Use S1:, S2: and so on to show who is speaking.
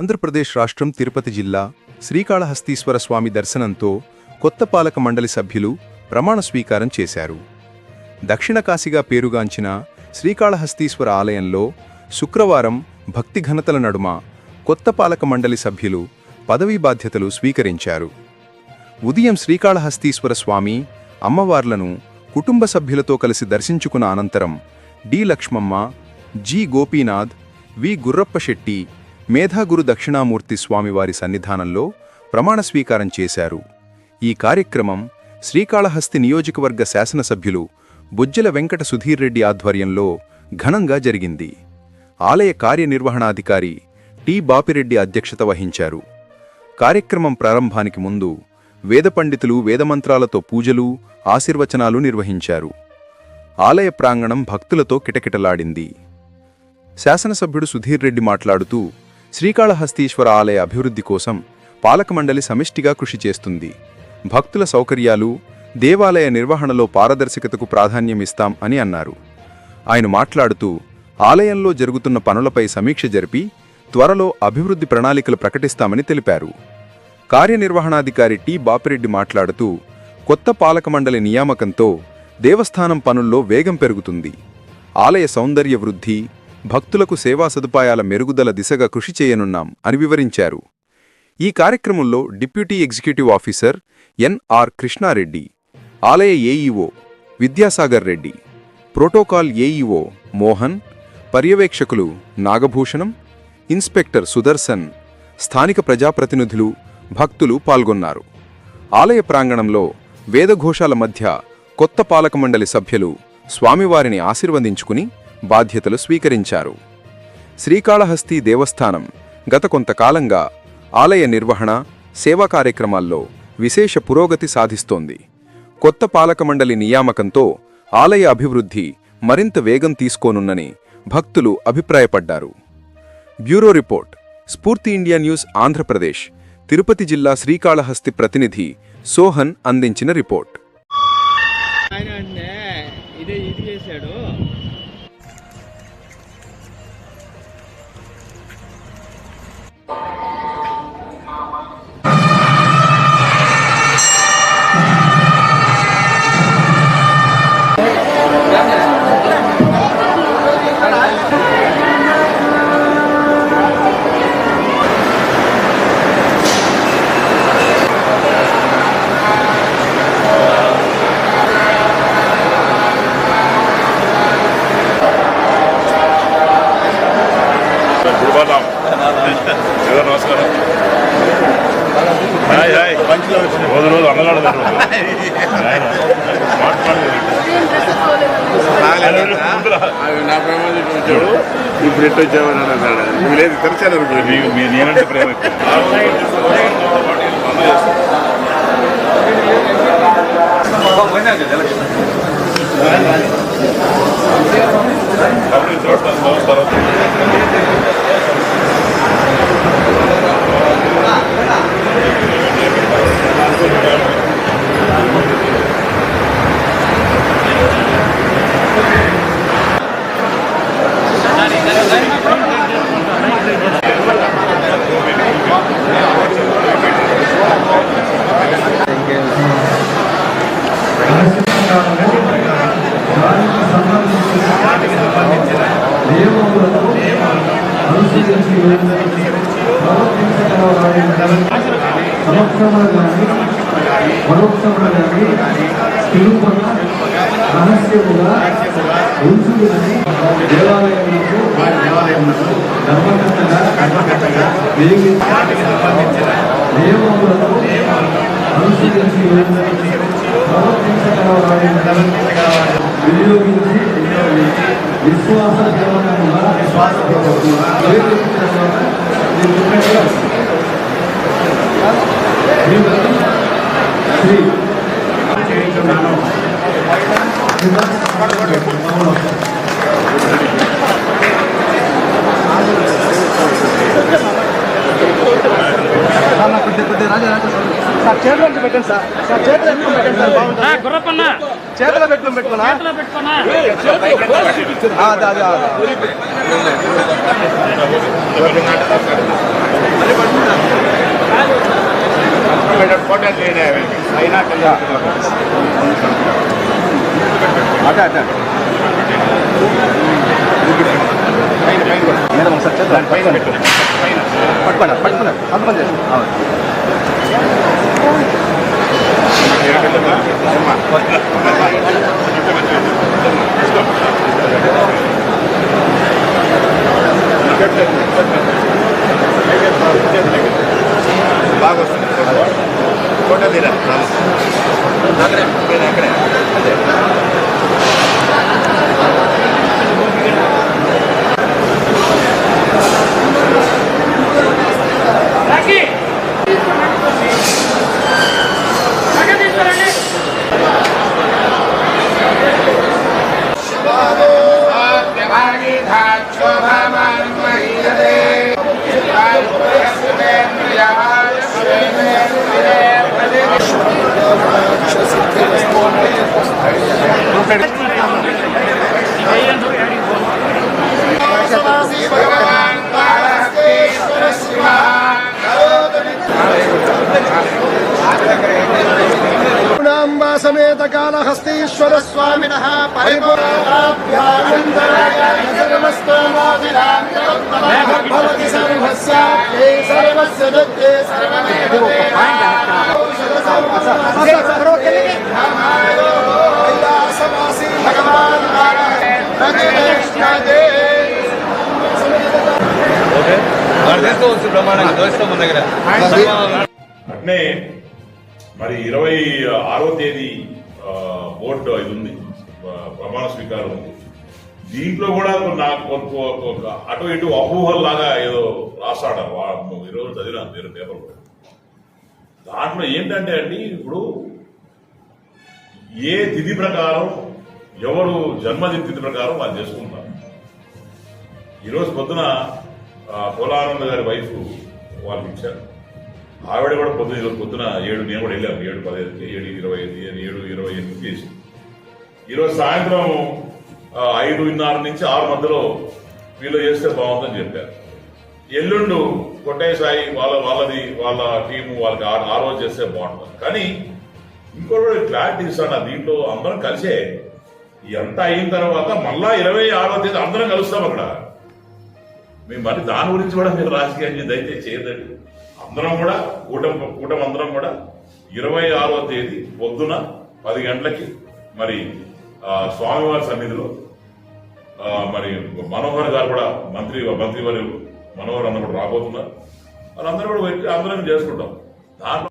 S1: ఆంధ్రప్రదేశ్ రాష్ట్రం తిరుపతి జిల్లా శ్రీకాళహస్తీశ్వర స్వామి దర్శనంతో కొత్త పాలక మండలి సభ్యులు ప్రమాణ స్వీకారం చేశారు. దక్షిణ కాశీగా పేరుగాంచిన శ్రీకాళహస్తీశ్వర ఆలయంలో శుక్రవారం భక్తి ఘనతల నడుమ కొత్త పాలక మండలి సభ్యులు పదవీ బాధ్యతలు స్వీకరించారు. ఉదయం శ్రీకాళహస్తీశ్వర స్వామి అమ్మవార్లను కుటుంబ సభ్యులతో కలిసి దర్శించుకున్న అనంతరం D Lakshmamma G Gopinath V Gurrappasetti Medhaguru Dakshinamurthy స్వామివారి సన్నిధానంలో ప్రమాణ స్వీకారం చేశారు. ఈ కార్యక్రమం శ్రీకాళహస్తి నియోజకవర్గ శాసనసభ్యులు బుజ్జల వెంకట సుధీర్ రెడ్డి ఆధ్వర్యంలో ఘనంగా జరిగింది. ఆలయ కార్యనిర్వహణాధికారి టి. బాపిరెడ్డి అధ్యక్షత వహించారు. కార్యక్రమం ప్రారంభానికి ముందు వేద పండితులు వేదమంత్రాలతో పూజలు ఆశీర్వచనాలు నిర్వహించారు. ఆలయ ప్రాంగణం భక్తులతో కిటకిటలాడింది. శాసనసభ్యుడు సుధీర్ రెడ్డి మాట్లాడుతూ శ్రీకాళహస్తీశ్వర ఆలయ అభివృద్ధి కోసం పాలకమండలి సమిష్టిగా కృషి చేస్తుంది. భక్తుల సౌకర్యాలు దేవాలయ నిర్వహణలో పారదర్శకతకు ప్రాధాన్యమిస్తాం అని అన్నారు. ఆయన మాట్లాడుతూ ఆలయంలో జరుగుతున్న పనులపై సమీక్ష జరిపి త్వరలో అభివృద్ధి ప్రణాళికలు ప్రకటిస్తామని తెలిపారు. కార్యనిర్వహణాధికారి టి. బాపిరెడ్డి మాట్లాడుతూ కొత్త పాలకమండలి నియామకంతో దేవస్థానం పనుల్లో వేగం పెరుగుతుంది. ఆలయ సౌందర్య వృద్ధి భక్తులకు సేవా సదుపాయాల మెరుగుదల దిశగా కృషి చేయనున్నాం అని వివరించారు. ఈ కార్యక్రమంలో deputy executive officer NR Krishna Reddy ఆలయ AEO Vidyasagar Reddy protocol AEO Mohan పర్యవేక్షకులు Nagabhushanam inspector Sudarshan స్థానిక ప్రజాప్రతినిధులు భక్తులు పాల్గొన్నారు. ఆలయ ప్రాంగణంలో వేదఘోషాల మధ్య కొత్త పాలకమండలి సభ్యులు స్వామివారిని ఆశీర్వదించుకుని బాధ్యతలు స్వీకరించారు. శ్రీకాళహస్తి దేవస్థానం గత కొంతకాలంగా ఆలయ నిర్వహణ సేవా కార్యక్రమాల్లో విశేష పురోగతి సాధిస్తోంది. కొత్త పాలకమండలి నియామకంతో ఆలయ అభివృద్ధి మరింత వేగం తీసుకోనున్నని భక్తులు అభిప్రాయపడ్డారు. Bureau report Spoorthi India news Andhra Pradesh Tirupati జిల్లా శ్రీకాళహస్తి ప్రతినిధి సోహన్ అందించిన రిపోర్ట్.
S2: గురుబాదాం ఏదో నమస్కారం. Hi hi. రోజు రోజు అన్నగాడు
S3: నా ప్రేమ చూపించాడు. ఇప్పుడు ఎట్టు వచ్చామని అన్నాడు. నువ్వు లేదు తెరిచాను
S2: నేనంటే ప్రేమ ఎక్కువ. అప్పుడు
S4: పరోక్షంలో తిరుపతి రహస్యముగా ఉంచుకుని దేవాలయములకు ధర్మకర్తగా వెలిగించి నియమములను అనుసరించి ప్రవర్తించగలవారిని వినియోగించి విశ్వాస విశ్వాస విశ్వాసపూర్వకంగా శ్రీ
S5: సార్ చేతిలో పెట్టండి సార్. సార్ చేతిలో పెట్టుకుని పెట్టండి సార్ బాగుంటుంది.
S6: గుర్రపన్న.
S5: చేతిలో పెట్టుకుని పెట్టుకున్నా
S6: చేతిలో పెట్టుకున్నా
S5: అదే అదే అట్లా అట్లా మేడం ఒకసారి
S3: పైన పైన
S5: పట్టుకున్నారు పట్టుకున్నారు అంతమంది చేస్తాం Ja,
S2: అట్నే మరి ఇరవై ఆరో తేదీ ఓట్ బోర్డు ఇది ఉంది ప్రమాణ స్వీకారం ఉంది. దీంట్లో కూడా నాకు కొంత ఒక అటు ఇటు అపోహల్లాగా ఏదో రాస్తాడు వా- ఈరోజు చదివినాను వేరే పేపర్ దాంట్లో ఏంటంటే అండి ఇప్పుడు ఏ తిథి ప్రకారం ఎవరు జన్మదిన తిథి ప్రకారం వాళ్ళు చేసుకుంటారు. ఈరోజు పొద్దున ఆ, పోలానంద గారి వైఫ్ వాళ్ళకి ఇచ్చారు. ఆవిడ కూడా పొద్దున ఈరోజు పొద్దున ఏడు నేను కూడా వెళ్ళాను. ఏడు పదిహేను ఏడు ఇరవై ఐదు ఏడు ఇరవై ఎనిమిది చేసి ఈరోజు సాయంత్రం ఐదున్నర నుంచి ఆరు మధ్యలో వీళ్ళు చేస్తే బాగుందని చెప్పారు. ఎల్లుండు కొట్టేసాయి వాళ్ళ వాళ్ళది వాళ్ళ టీము వాళ్ళకి ఆ ఆ రోజు చేస్తే బాగుంటుంది. కానీ ఇంకోటి క్లారిటీ ఇస్తాను దీంట్లో అందరం కలిసే. ఎంత అయిన తర్వాత మళ్ళా ఇరవై ఆరో తేదీ అందరం కలుస్తాం అక్కడ. మేము మరి దాని గురించి కూడా మీరు రాజకీయం చేసి దయచేసి చేయదండి అందరం కూడా కూటమి కూటమి అందరం కూడా ఇరవై ఆరో తేదీ పొద్దున పది గంటలకి మరి స్వామివారి సన్నిధిలో. మరి మనోహర్ గారు కూడా మంత్రి మంత్రివర్యులు మనోహర్ అన్న కూడా రాబోతున్నారు. వాళ్ళందరూ కూడా అందరం చేసుకుంటాం. దాంట్లో